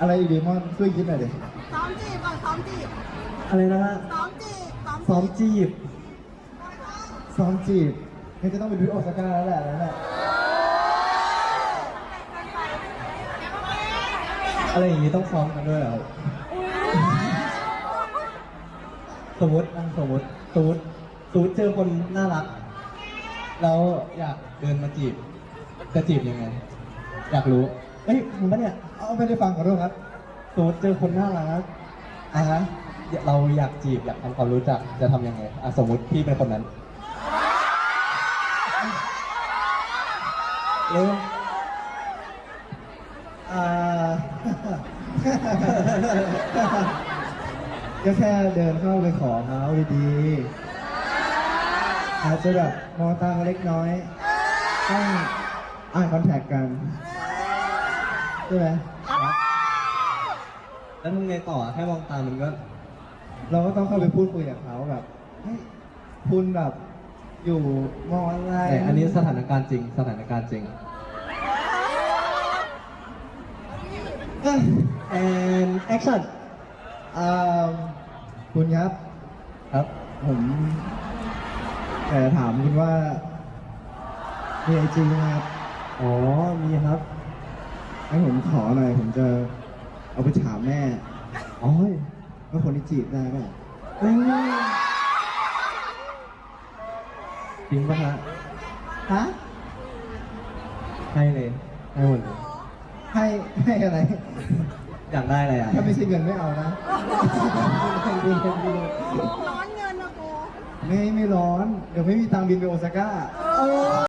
อะไรอีกดีมอนช่วยคิดหน่อยดิซ้อมจีบก่อนซ้อมจีบอะไรนะฮะซ้อมจีบซ้อมซ้อมจีบซ้อมจีบนี่จะต้องเป็นวิทโอซาก้าแล้วแหละนั่นแหละอะไรอย่างนี้ต้องซ้อมกันด้วยเหรอสมมติอะสมมติสมมติสมมติเจอคนน่ารัก แล้วอยากเดินมาจีบ จะจีบยังไง อยากรู้ เอ้ยมึงปะเนี่ยเอาไม่ได้ฟังขอโทษครับสมมติเจอคนน่ารักอะฮะเราอยากจีบอยากทำความรู้จักจะทำยังไงอะสมมติพี่เป็นคนนั้นเร็วอ่า ก็แค่เดินเข้าไปขอเขาดีๆอาจจะแบบมองตาเล็กน้อย ต้องอ่านคอนแทคกัน ใช่ไหมแล้วทำไงต่อแค่มองตามันก็ เราก็ต้องเข้าไปพูดคุยกับเขาแบบเฮ้ยคุณแบบอยู่มออะไรแต่อันนี้สถานการณ์จริง สถานการณ์จริงเอ้ย and action อ่าคุณครับ ครับ ผมแต่ถามคุณว่ามีไอจีไหมครับ อ๋อ มีครับ ให้ผมขอหน่อยผมจะเอาไปถามแม่อ๋อว่าคนที่จีบได้เปล่าเอ้ยจริงปะฮะฮะให้เลยให้หมดเลยให้ให้อะไร อยากได้อะไรอะถ้าไม่ใช่เงินไม่เอานะ ร้อนเงินนะโบไม่ไม่ร้อน เดี๋ยวไม่มีตังค์บินไปโอซาก้าเออ